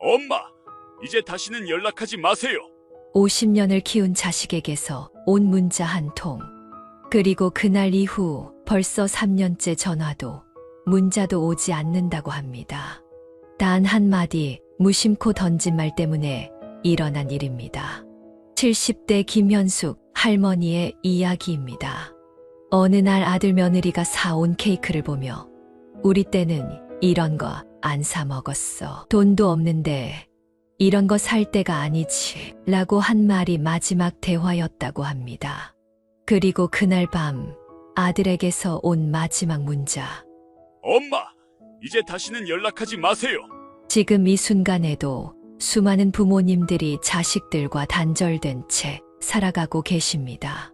엄마, 이제 다시는 연락하지 마세요. 50년을 키운 자식에게서 온 문자 한 통. 그리고 그날 이후 벌써 3년째 전화도 문자도 오지 않는다고 합니다. 단 한마디 무심코 던진 말 때문에 일어난 일입니다. 70대 김현숙 할머니의 이야기입니다. 어느 날 아들 며느리가 사온 케이크를 보며 우리 때는 이런 거 안 사 먹었어. 돈도 없는데 이런 거 살 때가 아니지. 라고 한 말이 마지막 대화였다고 합니다. 그리고 그날 밤 아들에게서 온 마지막 문자. 엄마, 이제 다시는 연락하지 마세요. 지금 이 순간에도 수많은 부모님들이 자식들과 단절된 채 살아가고 계십니다.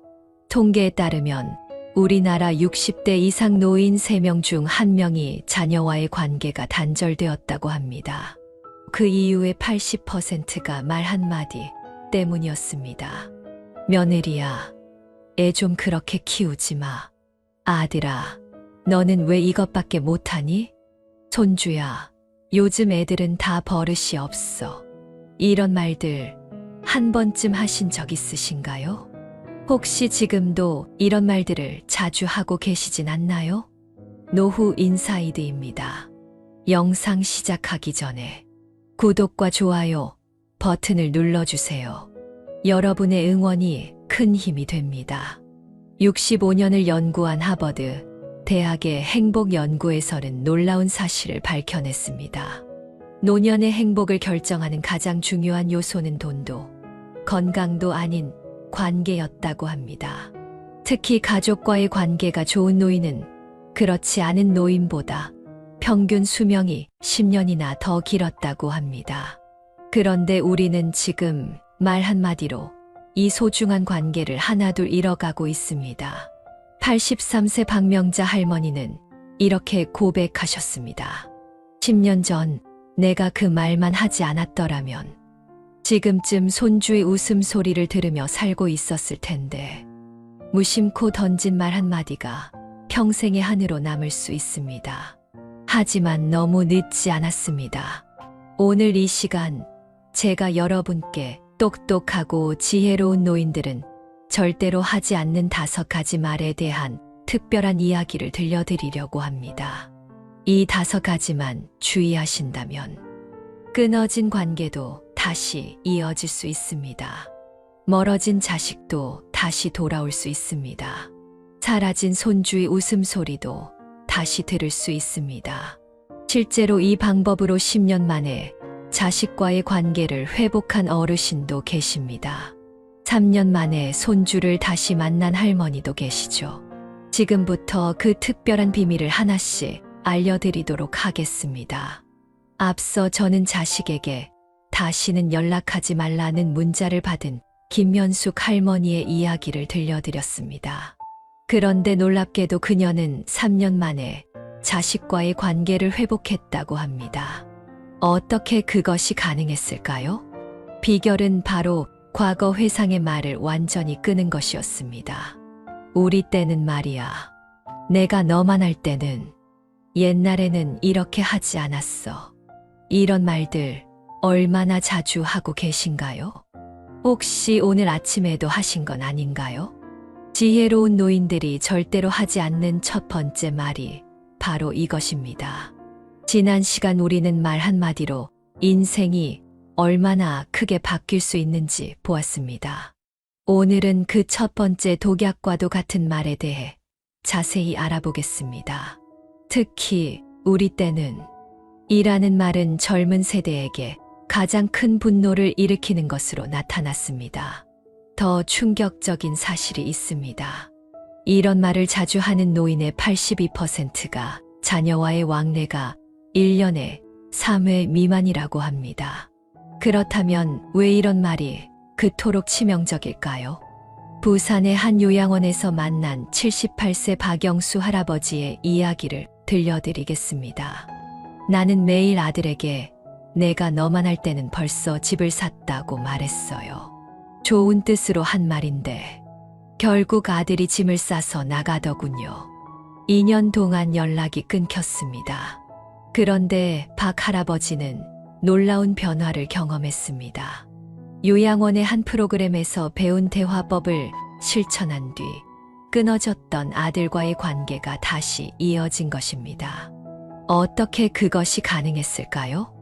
통계에 따르면 우리나라 60대 이상 노인 3명 중 1명이 자녀와의 관계가 단절되었다고 합니다. 그 이유의 80%가 말 한마디 때문이었습니다. 며느리야, 애 좀 그렇게 키우지 마. 아들아, 너는 왜 이것밖에 못하니? 손주야, 요즘 애들은 다 버릇이 없어. 이런 말들 한 번쯤 하신 적 있으신가요? 혹시 지금도 이런 말들을 자주 하고 계시진 않나요? 노후 인사이드입니다. 영상 시작하기 전에 구독과 좋아요 버튼을 눌러주세요. 여러분의 응원이 큰 힘이 됩니다. 65년을 연구한 하버드 대학의 행복연구에서는 놀라운 사실을 밝혀냈습니다. 노년의 행복을 결정하는 가장 중요한 요소는 돈도 건강도 아닌 관계였다고 합니다. 특히 가족과의 관계가 좋은 노인은 그렇지 않은 노인보다 평균 수명이 10년이나 더 길었다고 합니다. 그런데 우리는 지금 말 한마디로 이 소중한 관계를 하나둘 잃어가고 있습니다. 83세 박명자 할머니는 이렇게 고백하셨습니다. 10년 전 내가 그 말만 하지 않았더라면 지금쯤 손주의 웃음소리를 들으며 살고 있었을 텐데 무심코 던진 말 한마디가 평생의 한으로 남을 수 있습니다. 하지만 너무 늦지 않았습니다. 오늘 이 시간 제가 여러분께 똑똑하고 지혜로운 노인들은 절대로 하지 않는 다섯 가지 말에 대한 특별한 이야기를 들려드리려고 합니다. 이 다섯 가지만 주의하신다면 끊어진 관계도 다시 이어질 수 있습니다. 멀어진 자식도 다시 돌아올 수 있습니다. 사라진 손주의 웃음소리도 다시 들을 수 있습니다. 실제로 이 방법으로 10년 만에 자식과의 관계를 회복한 어르신도 계십니다. 3년 만에 손주를 다시 만난 할머니도 계시죠. 지금부터 그 특별한 비밀을 하나씩 알려드리도록 하겠습니다. 앞서 저는 자식에게 다시는 연락하지 말라는 문자를 받은 김면숙 할머니의 이야기를 들려드렸습니다. 그런데 놀랍게도 그녀는 3년 만에 자식과의 관계를 회복했다고 합니다. 어떻게 그것이 가능했을까요? 비결은 바로 과거 회상의 말을 완전히 끄는 것이었습니다. 우리 때는 말이야. 내가 너만 할 때는 옛날에는 이렇게 하지 않았어. 이런 말들 얼마나 자주 하고 계신가요? 혹시 오늘 아침에도 하신 건 아닌가요? 지혜로운 노인들이 절대로 하지 않는 첫 번째 말이 바로 이것입니다. 지난 시간 우리는 말 한마디로 인생이 얼마나 크게 바뀔 수 있는지 보았습니다. 오늘은 그 첫 번째 독약과도 같은 말에 대해 자세히 알아보겠습니다. 특히 우리 때는 이라는 말은 젊은 세대에게 가장 큰 분노를 일으키는 것으로 나타났습니다. 더 충격적인 사실이 있습니다. 이런 말을 자주 하는 노인의 82%가 자녀와의 왕래가 1년에 3회 미만이라고 합니다. 그렇다면 왜 이런 말이 그토록 치명적일까요? 부산의 한 요양원에서 만난 78세 박영수 할아버지의 이야기를 들려드리겠습니다. 나는 매일 아들에게 내가 너만 할 때는 벌써 집을 샀다고 말했어요. 좋은 뜻으로 한 말인데 결국 아들이 짐을 싸서 나가더군요. 2년 동안 연락이 끊겼습니다. 그런데 박 할아버지는 놀라운 변화를 경험했습니다. 요양원의 한 프로그램에서 배운 대화법을 실천한 뒤 끊어졌던 아들과의 관계가 다시 이어진 것입니다. 어떻게 그것이 가능했을까요?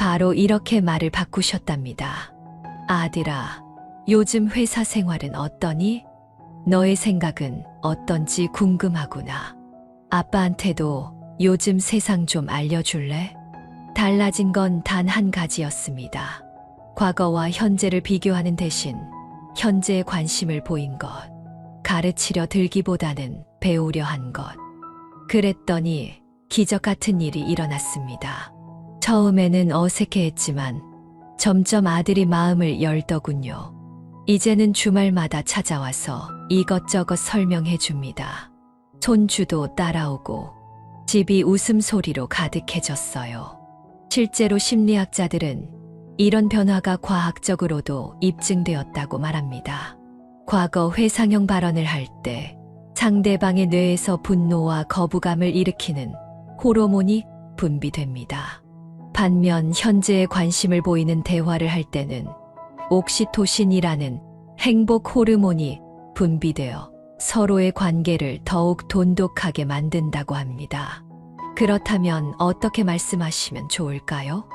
바로 이렇게 말을 바꾸셨답니다. 아들아, 요즘 회사 생활은 어떠니? 너의 생각은 어떤지 궁금하구나. 아빠한테도 요즘 세상 좀 알려줄래? 달라진 건 단 한 가지였습니다. 과거와 현재를 비교하는 대신 현재에 관심을 보인 것. 가르치려 들기보다는 배우려 한 것. 그랬더니 기적 같은 일이 일어났습니다. 처음에는 어색해 했지만 점점 아들이 마음을 열더군요. 이제는 주말마다 찾아와서 이것저것 설명해 줍니다. 손주도 따라오고 집이 웃음소리로 가득해졌어요. 실제로 심리학자들은 이런 변화가 과학적으로도 입증되었다고 말합니다. 과거 회상형 발언을 할 때 상대방의 뇌에서 분노와 거부감을 일으키는 호르몬이 분비됩니다. 반면 현재에 관심을 보이는 대화를 할 때는 옥시토신이라는 행복 호르몬이 분비되어 서로의 관계를 더욱 돈독하게 만든다고 합니다. 그렇다면 어떻게 말씀하시면 좋을까요?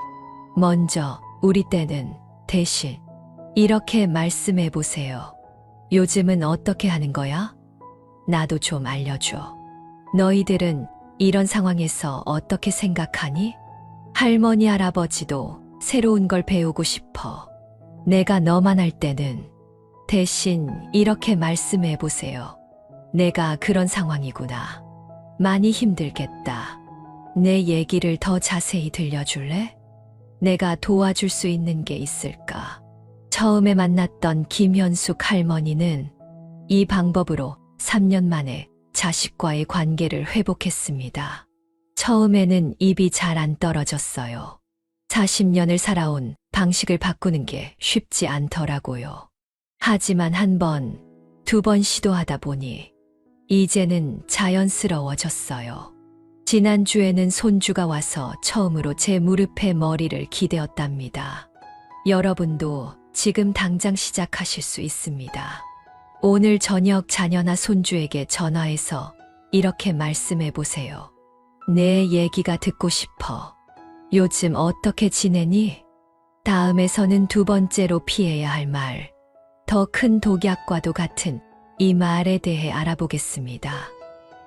먼저 우리 때는 대신 이렇게 말씀해 보세요. 요즘은 어떻게 하는 거야? 나도 좀 알려줘. 너희들은 이런 상황에서 어떻게 생각하니? 할머니, 할아버지도 새로운 걸 배우고 싶어. 내가 너만 할 때는 대신 이렇게 말씀해 보세요. 내가 그런 상황이구나. 많이 힘들겠다. 내 얘기를 더 자세히 들려줄래? 내가 도와줄 수 있는 게 있을까? 처음에 만났던 김현숙 할머니는 이 방법으로 3년 만에 자식과의 관계를 회복했습니다. 처음에는 입이 잘 안 떨어졌어요. 40년을 살아온 방식을 바꾸는 게 쉽지 않더라고요. 하지만 한 번, 두 번 시도하다 보니 이제는 자연스러워졌어요. 지난주에는 손주가 와서 처음으로 제 무릎에 머리를 기대었답니다. 여러분도 지금 당장 시작하실 수 있습니다. 오늘 저녁 자녀나 손주에게 전화해서 이렇게 말씀해 보세요. 내 얘기가 듣고 싶어. 요즘 어떻게 지내니? 다음에서는 두 번째로 피해야 할 말. 더 큰 독약과도 같은 이 말에 대해 알아보겠습니다.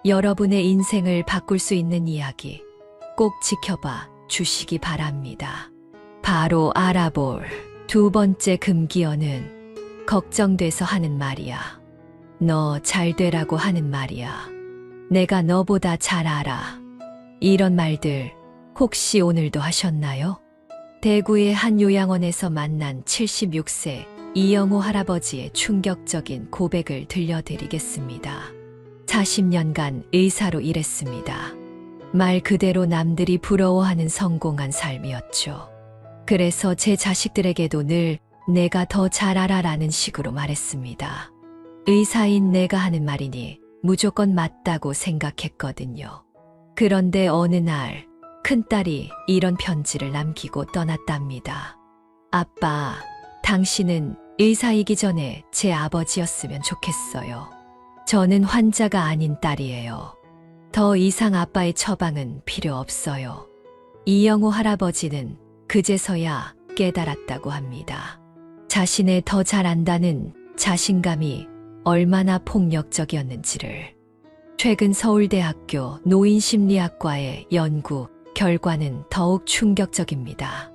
여러분의 인생을 바꿀 수 있는 이야기 꼭 지켜봐 주시기 바랍니다. 바로 알아볼 두 번째 금기어는 걱정돼서 하는 말이야. 너 잘 되라고 하는 말이야. 내가 너보다 잘 알아. 이런 말들 혹시 오늘도 하셨나요? 대구의 한 요양원에서 만난 76세 이영호 할아버지의 충격적인 고백을 들려드리겠습니다. 40년간 의사로 일했습니다. 말 그대로 남들이 부러워하는 성공한 삶이었죠. 그래서 제 자식들에게도 늘 내가 더 잘 알아라는 식으로 말했습니다. 의사인 내가 하는 말이니 무조건 맞다고 생각했거든요. 그런데 어느 날 큰딸이 이런 편지를 남기고 떠났답니다. 아빠, 당신은 의사이기 전에 제 아버지였으면 좋겠어요. 저는 환자가 아닌 딸이에요. 더 이상 아빠의 처방은 필요 없어요. 이영호 할아버지는 그제서야 깨달았다고 합니다. 자신의 더 잘 안다는 자신감이 얼마나 폭력적이었는지를. 최근 서울대학교 노인심리학과의 연구 결과는 더욱 충격적입니다.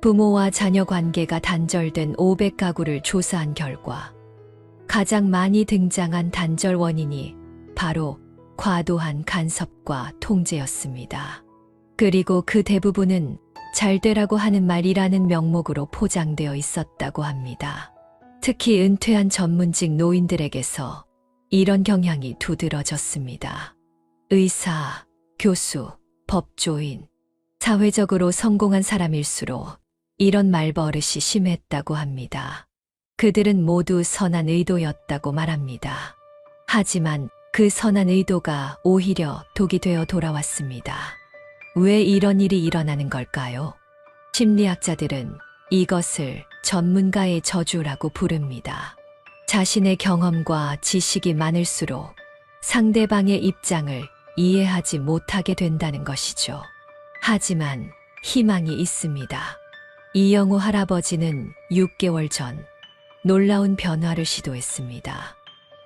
부모와 자녀 관계가 단절된 500가구를 조사한 결과 가장 많이 등장한 단절 원인이 바로 과도한 간섭과 통제였습니다. 그리고 그 대부분은 잘 되라고 하는 말이라는 명목으로 포장되어 있었다고 합니다. 특히 은퇴한 전문직 노인들에게서 이런 경향이 두드러졌습니다. 의사, 교수, 법조인, 사회적으로 성공한 사람일수록 이런 말버릇이 심했다고 합니다. 그들은 모두 선한 의도였다고 말합니다. 하지만 그 선한 의도가 오히려 독이 되어 돌아왔습니다. 왜 이런 일이 일어나는 걸까요? 심리학자들은 이것을 전문가의 저주라고 부릅니다. 자신의 경험과 지식이 많을수록 상대방의 입장을 이해하지 못하게 된다는 것이죠. 하지만 희망이 있습니다. 이영우 할아버지는 6개월 전 놀라운 변화를 시도했습니다.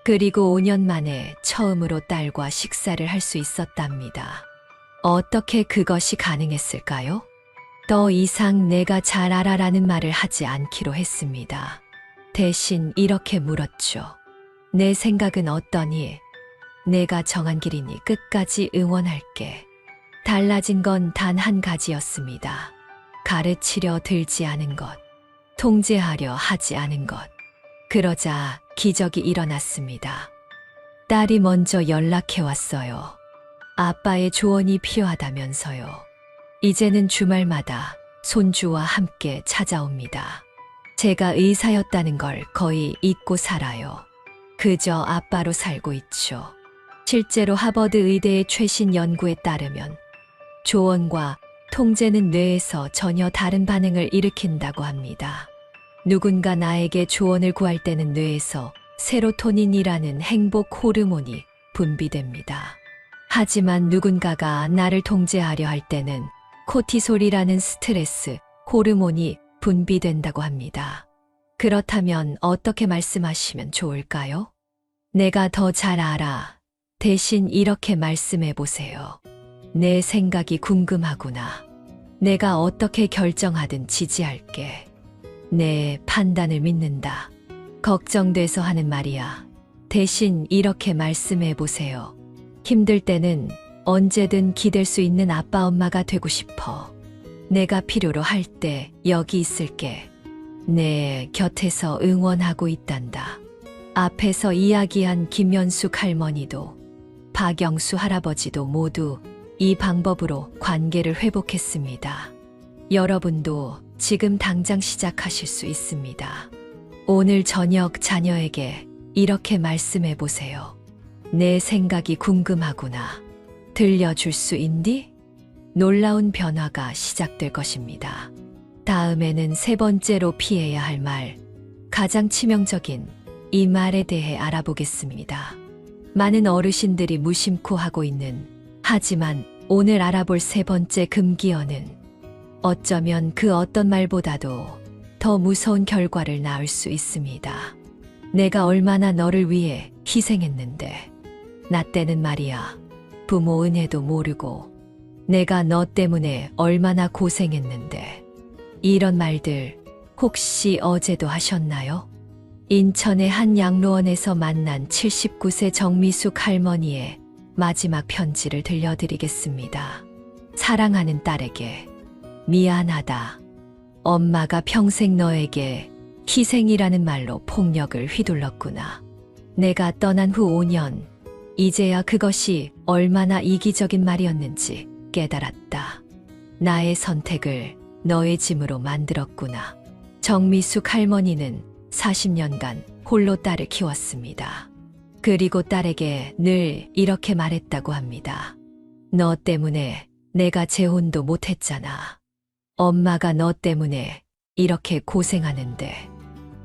그리고 5년 만에 처음으로 딸과 식사를 할 수 있었답니다. 어떻게 그것이 가능했을까요? 더 이상 내가 잘 알아라는 말을 하지 않기로 했습니다. 대신 이렇게 물었죠. 내 생각은 어떠니? 내가 정한 길이니 끝까지 응원할게. 달라진 건 단 한 가지였습니다. 가르치려 들지 않은 것, 통제하려 하지 않은 것. 그러자 기적이 일어났습니다. 딸이 먼저 연락해 왔어요. 아빠의 조언이 필요하다면서요. 이제는 주말마다 손주와 함께 찾아옵니다. 제가 의사였다는 걸 거의 잊고 살아요. 그저 아빠로 살고 있죠. 실제로 하버드 의대의 최신 연구에 따르면 조언과 통제는 뇌에서 전혀 다른 반응을 일으킨다고 합니다. 누군가 나에게 조언을 구할 때는 뇌에서 세로토닌이라는 행복 호르몬이 분비됩니다. 하지만 누군가가 나를 통제하려 할 때는 코티솔이라는 스트레스 호르몬이 분비된다고 합니다. 그렇다면 어떻게 말씀하시면 좋을까요? 내가 더 잘 알아. 대신 이렇게 말씀해 보세요. 내 생각이 궁금하구나. 내가 어떻게 결정하든 지지할게. 내 판단을 믿는다. 걱정돼서 하는 말이야. 대신 이렇게 말씀해 보세요. 힘들 때는 언제든 기댈 수 있는 아빠 엄마가 되고 싶어. 내가 필요로 할 때 여기 있을게. 내 곁에서 응원하고 있단다. 앞에서 이야기한 김연숙 할머니도 박영수 할아버지도 모두 이 방법으로 관계를 회복했습니다. 여러분도 지금 당장 시작하실 수 있습니다. 오늘 저녁 자녀에게 이렇게 말씀해 보세요. 내 생각이 궁금하구나. 들려줄 수 있니? 놀라운 변화가 시작될 것입니다. 다음에는 세 번째로 피해야 할 말, 가장 치명적인 이 말에 대해 알아보겠습니다. 많은 어르신들이 무심코 하고 있는 하지만 오늘 알아볼 세 번째 금기어는 어쩌면 그 어떤 말보다도 더 무서운 결과를 낳을 수 있습니다. 내가 얼마나 너를 위해 희생했는데, 나 때는 말이야. 부모 은혜도 모르고, 내가 너 때문에 얼마나 고생했는데, 이런 말들 혹시 어제도 하셨나요? 인천의 한 양로원에서 만난 79세 정미숙 할머니의 마지막 편지를 들려드리겠습니다. 사랑하는 딸에게 미안하다. 엄마가 평생 너에게 희생이라는 말로 폭력을 휘둘렀구나. 내가 떠난 후 5년, 이제야 그것이 얼마나 이기적인 말이었는지 깨달았다. 나의 선택을 너의 짐으로 만들었구나. 정미숙 할머니는 40년간 홀로 딸을 키웠습니다. 그리고 딸에게 늘 이렇게 말했다고 합니다. 너 때문에 내가 재혼도 못했잖아. 엄마가 너 때문에 이렇게 고생하는데,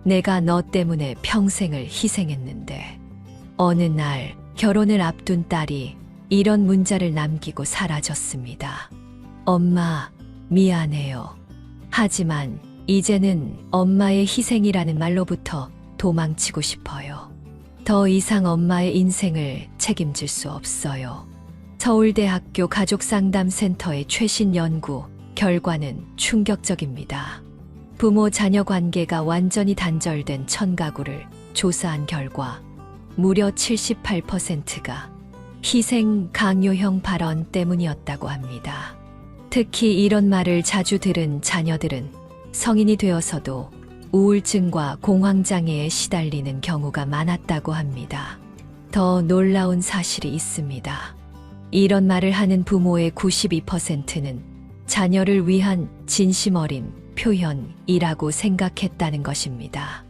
내가 너 때문에 평생을 희생했는데, 어느 날 결혼을 앞둔 딸이 이런 문자를 남기고 사라졌습니다. 엄마, 미안해요. 하지만 이제는 엄마의 희생이라는 말로부터 도망치고 싶어요. 더 이상 엄마의 인생을 책임질 수 없어요. 서울대학교 가족상담센터의 최신 연구 결과는 충격적입니다. 부모 자녀 관계가 완전히 단절된 천 가구를 조사한 결과 무려 78%가 희생 강요형 발언 때문이었다고 합니다. 특히 이런 말을 자주 들은 자녀들은 성인이 되어서도 우울증과 공황장애에 시달리는 경우가 많았다고 합니다. 더 놀라운 사실이 있습니다. 이런 말을 하는 부모의 92%는 자녀를 위한 진심 어린 표현이라고 생각했다는 것입니다.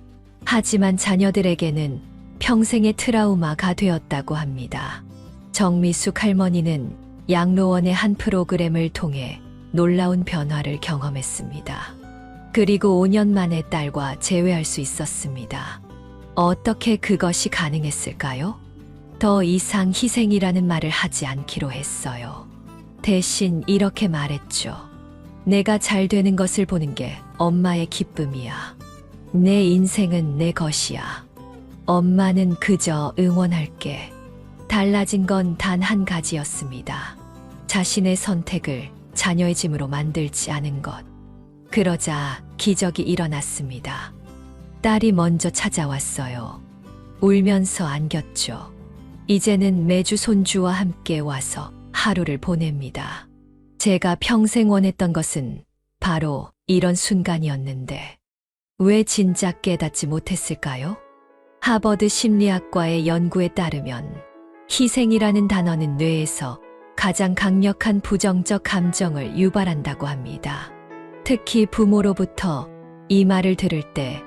하지만 자녀들에게는 평생의 트라우마가 되었다고 합니다. 정미숙 할머니는 양로원의 한 프로그램을 통해 놀라운 변화를 경험했습니다. 그리고 5년 만에 딸과 재회할 수 있었습니다. 어떻게 그것이 가능했을까요? 더 이상 희생이라는 말을 하지 않기로 했어요. 대신 이렇게 말했죠. 내가 잘 되는 것을 보는 게 엄마의 기쁨이야. 내 인생은 내 것이야. 엄마는 그저 응원할게. 달라진 건 단 한 가지였습니다. 자신의 선택을 자녀의 짐으로 만들지 않은 것. 그러자 기적이 일어났습니다. 딸이 먼저 찾아왔어요. 울면서 안겼죠. 이제는 매주 손주와 함께 와서 하루를 보냅니다. 제가 평생 원했던 것은 바로 이런 순간이었는데 왜 진작 깨닫지 못했을까요? 하버드 심리학과의 연구에 따르면 희생이라는 단어는 뇌에서 가장 강력한 부정적 감정을 유발한다고 합니다. 특히 부모로부터 이 말을 들을 때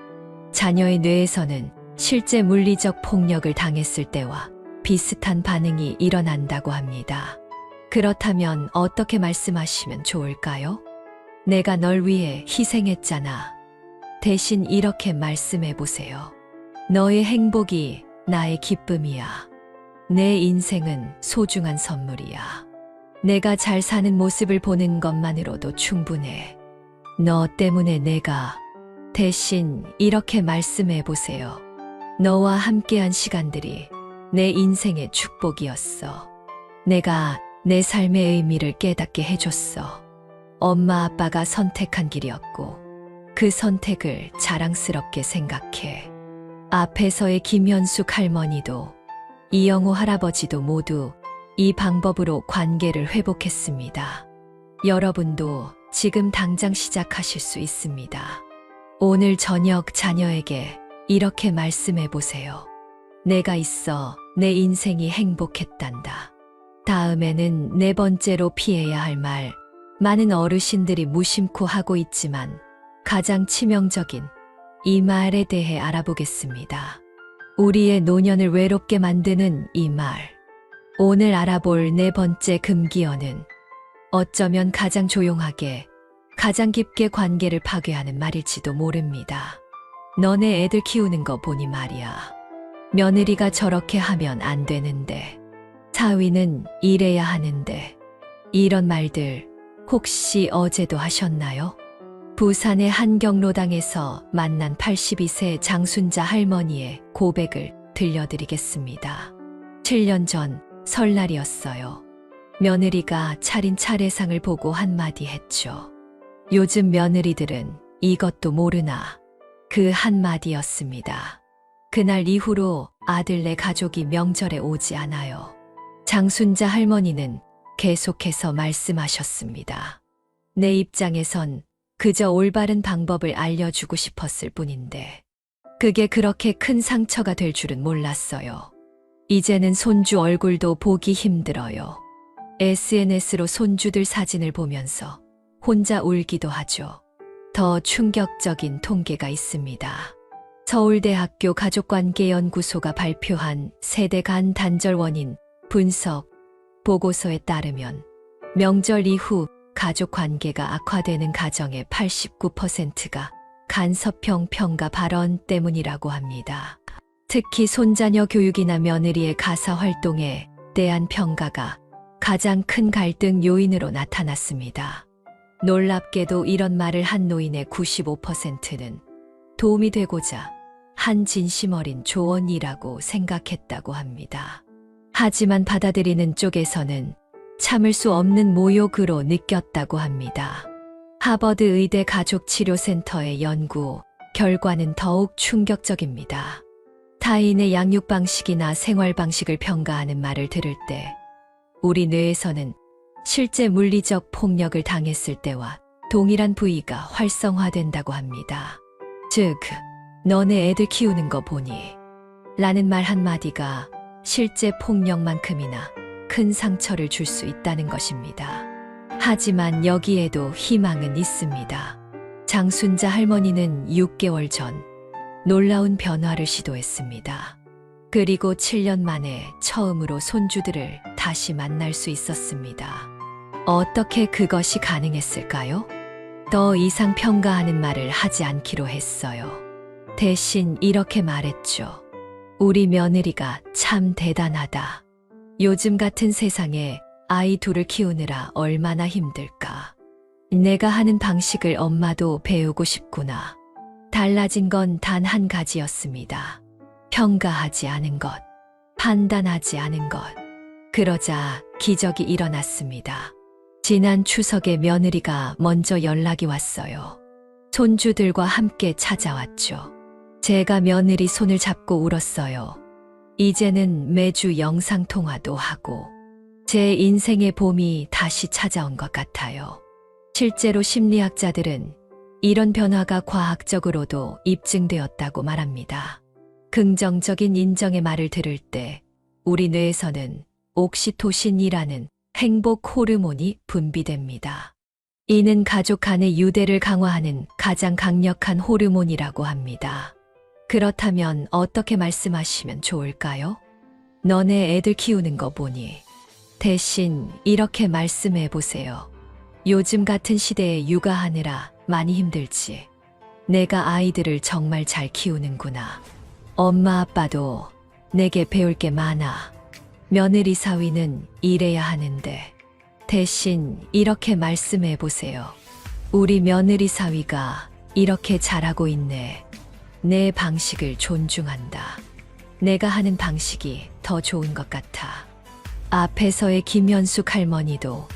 자녀의 뇌에서는 실제 물리적 폭력을 당했을 때와 비슷한 반응이 일어난다고 합니다. 그렇다면 어떻게 말씀하시면 좋을까요? 내가 널 위해 희생했잖아. 대신 이렇게 말씀해 보세요. 너의 행복이 나의 기쁨이야. 내 인생은 소중한 선물이야. 내가 잘 사는 모습을 보는 것만으로도 충분해. 너 때문에 내가 대신 이렇게 말씀해 보세요. 너와 함께한 시간들이 내 인생의 축복이었어. 내가 내 삶의 의미를 깨닫게 해줬어. 엄마 아빠가 선택한 길이었고 그 선택을 자랑스럽게 생각해. 앞에서의 김현숙 할머니도 이영호 할아버지도 모두 이 방법으로 관계를 회복했습니다. 여러분도 지금 당장 시작하실 수 있습니다. 오늘 저녁 자녀에게 이렇게 말씀해 보세요. 내가 있어 내 인생이 행복했단다. 다음에는 네 번째로 피해야 할 말. 많은 어르신들이 무심코 하고 있지만 가장 치명적인 이 말에 대해 알아보겠습니다. 우리의 노년을 외롭게 만드는 이 말. 오늘 알아볼 네 번째 금기어는 어쩌면 가장 조용하게, 가장 깊게 관계를 파괴하는 말일지도 모릅니다. 너네 애들 키우는 거 보니 말이야. 며느리가 저렇게 하면 안 되는데, 사위는 이래야 하는데, 이런 말들 혹시 어제도 하셨나요? 부산의 한 경로당에서 만난 82세 장순자 할머니의 고백을 들려드리겠습니다. 7년 전 설날이었어요. 며느리가 차린 차례상을 보고 한마디 했죠. 요즘 며느리들은 이것도 모르나. 그 한마디였습니다. 그날 이후로 아들네 가족이 명절에 오지 않아요. 장순자 할머니는 계속해서 말씀하셨습니다. 내 입장에선 그저 올바른 방법을 알려주고 싶었을 뿐인데, 그게 그렇게 큰 상처가 될 줄은 몰랐어요. 이제는 손주 얼굴도 보기 힘들어요. SNS로 손주들 사진을 보면서 혼자 울기도 하죠. 더 충격적인 통계가 있습니다. 서울대학교 가족관계연구소가 발표한 세대 간 단절 원인 분석 보고서에 따르면 명절 이후 가족 관계가 악화되는 가정의 89%가 간섭형 평가 발언 때문이라고 합니다. 특히 손자녀 교육이나 며느리의 가사 활동에 대한 평가가 가장 큰 갈등 요인으로 나타났습니다. 놀랍게도 이런 말을 한 노인의 95%는 도움이 되고자 한 진심 어린 조언이라고 생각했다고 합니다. 하지만 받아들이는 쪽에서는 참을 수 없는 모욕으로 느꼈다고 합니다. 하버드 의대 가족치료센터의 연구 결과는 더욱 충격적입니다. 타인의 양육 방식이나 생활 방식을 평가하는 말을 들을 때 우리 뇌에서는 실제 물리적 폭력을 당했을 때와 동일한 부위가 활성화된다고 합니다. 즉, 너네 애들 키우는 거 보니 라는 말 한마디가 실제 폭력만큼이나 큰 상처를 줄 수 있다는 것입니다. 하지만 여기에도 희망은 있습니다. 장순자 할머니는 6개월 전 놀라운 변화를 시도했습니다. 그리고 7년 만에 처음으로 손주들을 다시 만날 수 있었습니다. 어떻게 그것이 가능했을까요? 더 이상 평가하는 말을 하지 않기로 했어요. 대신 이렇게 말했죠. 우리 며느리가 참 대단하다. 요즘 같은 세상에 아이 둘을 키우느라 얼마나 힘들까. 내가 하는 방식을 엄마도 배우고 싶구나. 달라진 건 단 한 가지였습니다. 평가하지 않은 것, 판단하지 않은 것. 그러자 기적이 일어났습니다. 지난 추석에 며느리가 먼저 연락이 왔어요. 손주들과 함께 찾아왔죠. 제가 며느리 손을 잡고 울었어요. 이제는 매주 영상통화도 하고, 제 인생의 봄이 다시 찾아온 것 같아요. 실제로 심리학자들은 이런 변화가 과학적으로도 입증되었다고 말합니다. 긍정적인 인정의 말을 들을 때 우리 뇌에서는 옥시토신이라는 행복 호르몬이 분비됩니다. 이는 가족 간의 유대를 강화하는 가장 강력한 호르몬이라고 합니다. 그렇다면 어떻게 말씀하시면 좋을까요? 너네 애들 키우는 거 보니 대신 이렇게 말씀해 보세요. 요즘 같은 시대에 육아하느라 많이 힘들지. 내가 아이들을 정말 잘 키우는구나. 엄마 아빠도 내게 배울 게 많아. 며느리 사위는 일해야 하는데 대신 이렇게 말씀해 보세요. 우리 며느리 사위가 이렇게 잘하고 있네. 내 방식을 존중한다. 내가 하는 방식이 더 좋은 것 같아. 앞에서의 김현숙 할머니도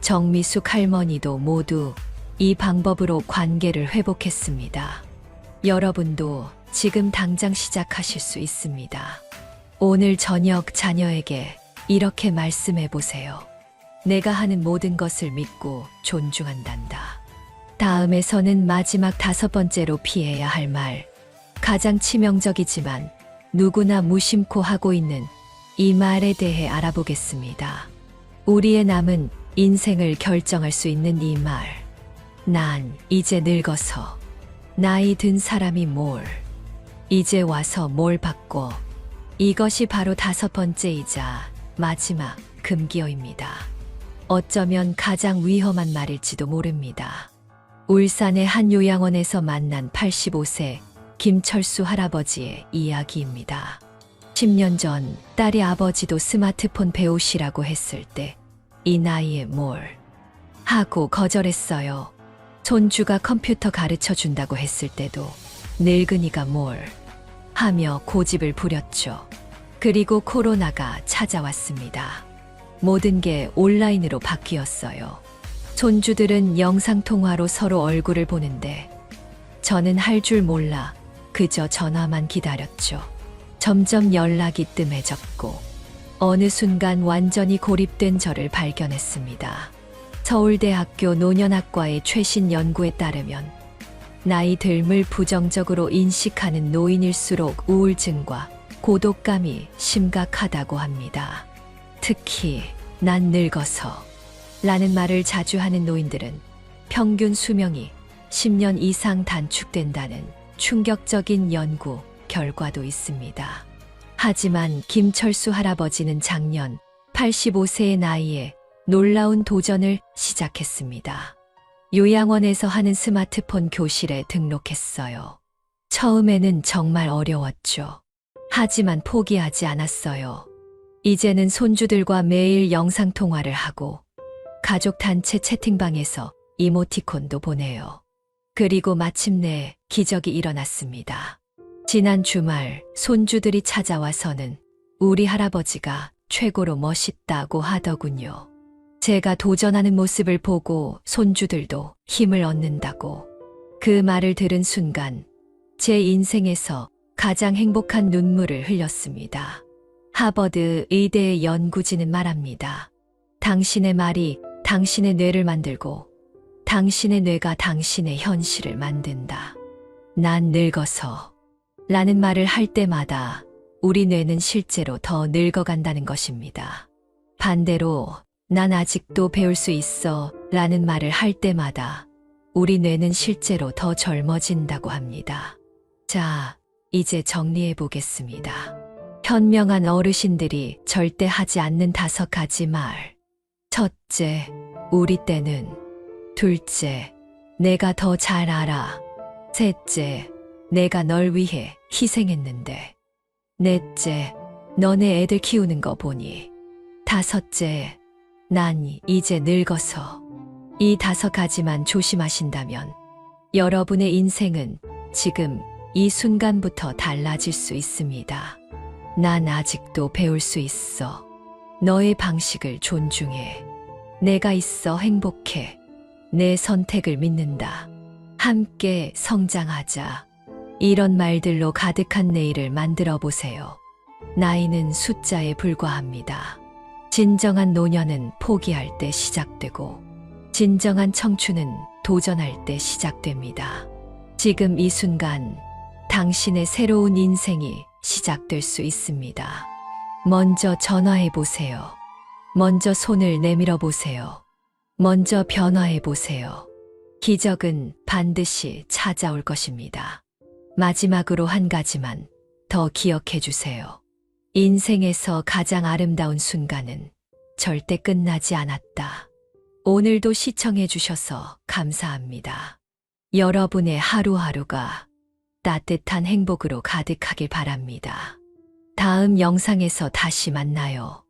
정미숙 할머니도 모두 이 방법으로 관계를 회복했습니다. 여러분도 지금 당장 시작하실 수 있습니다. 오늘 저녁 자녀에게 이렇게 말씀해 보세요. 내가 하는 모든 것을 믿고 존중한단다. 다음에서는 마지막 다섯 번째로 피해야 할 말. 가장 치명적이지만 누구나 무심코 하고 있는 이 말에 대해 알아보겠습니다. 우리의 남은 인생을 결정할 수 있는 이 말. 난 이제 늙어서 나이 든 사람이 뭘, 이제 와서 뭘 받고 이것이 바로 다섯 번째이자 마지막 금기어입니다. 어쩌면 가장 위험한 말일지도 모릅니다. 울산의 한 요양원에서 만난 85세 김철수 할아버지의 이야기입니다. 10년 전 딸이 아버지도 스마트폰 배우시라고 했을 때 이 나이에 뭘 하고 거절했어요. 손주가 컴퓨터 가르쳐 준다고 했을 때도 늙은이가 뭘 하며 고집을 부렸죠. 그리고 코로나가 찾아왔습니다. 모든 게 온라인으로 바뀌었어요. 손주들은 영상통화로 서로 얼굴을 보는데 저는 할 줄 몰라 그저 전화만 기다렸죠. 점점 연락이 뜸해졌고 어느 순간 완전히 고립된 저를 발견했습니다. 서울대학교 노년학과의 최신 연구에 따르면 나이 듦을 부정적으로 인식하는 노인일수록 우울증과 고독감이 심각하다고 합니다. 특히 난 늙어서 라는 말을 자주 하는 노인들은 평균 수명이 10년 이상 단축된다는 충격적인 연구 결과도 있습니다. 하지만 김철수 할아버지는 작년 85세의 나이에 놀라운 도전을 시작했습니다. 요양원에서 하는 스마트폰 교실에 등록했어요. 처음에는 정말 어려웠죠. 하지만 포기하지 않았어요. 이제는 손주들과 매일 영상통화를 하고 가족 단체 채팅방에서 이모티콘도 보내요. 그리고 마침내 기적이 일어났습니다. 지난 주말 손주들이 찾아와서는 우리 할아버지가 최고로 멋있다고 하더군요. 제가 도전하는 모습을 보고 손주들도 힘을 얻는다고. 그 말을 들은 순간 제 인생에서 가장 행복한 눈물을 흘렸습니다. 하버드 의대의 연구진은 말합니다. 당신의 말이 당신의 뇌를 만들고 당신의 뇌가 당신의 현실을 만든다. 난 늙어서 라는 말을 할 때마다 우리 뇌는 실제로 더 늙어간다는 것입니다. 반대로 난 아직도 배울 수 있어 라는 말을 할 때마다 우리 뇌는 실제로 더 젊어진다고 합니다. 자, 이제 정리해 보겠습니다. 현명한 어르신들이 절대 하지 않는 다섯 가지 말. 첫째, 우리 때는 둘째, 내가 더 잘 알아. 셋째, 내가 널 위해 희생했는데. 넷째, 너네 애들 키우는 거 보니. 다섯째, 난 이제 늙어서. 이 다섯 가지만 조심하신다면 여러분의 인생은 지금 이 순간부터 달라질 수 있습니다. 난 아직도 배울 수 있어. 너의 방식을 존중해. 내가 있어 행복해. 내 선택을 믿는다. 함께 성장하자. 이런 말들로 가득한 내일을 만들어 보세요. 나이는 숫자에 불과합니다. 진정한 노년은 포기할 때 시작되고, 진정한 청춘은 도전할 때 시작됩니다. 지금 이 순간, 당신의 새로운 인생이 시작될 수 있습니다. 먼저 전화해 보세요. 먼저 손을 내밀어 보세요. 먼저 변화해 보세요. 기적은 반드시 찾아올 것입니다. 마지막으로 한 가지만 더 기억해 주세요. 인생에서 가장 아름다운 순간은 절대 끝나지 않았다. 오늘도 시청해 주셔서 감사합니다. 여러분의 하루하루가 따뜻한 행복으로 가득하길 바랍니다. 다음 영상에서 다시 만나요.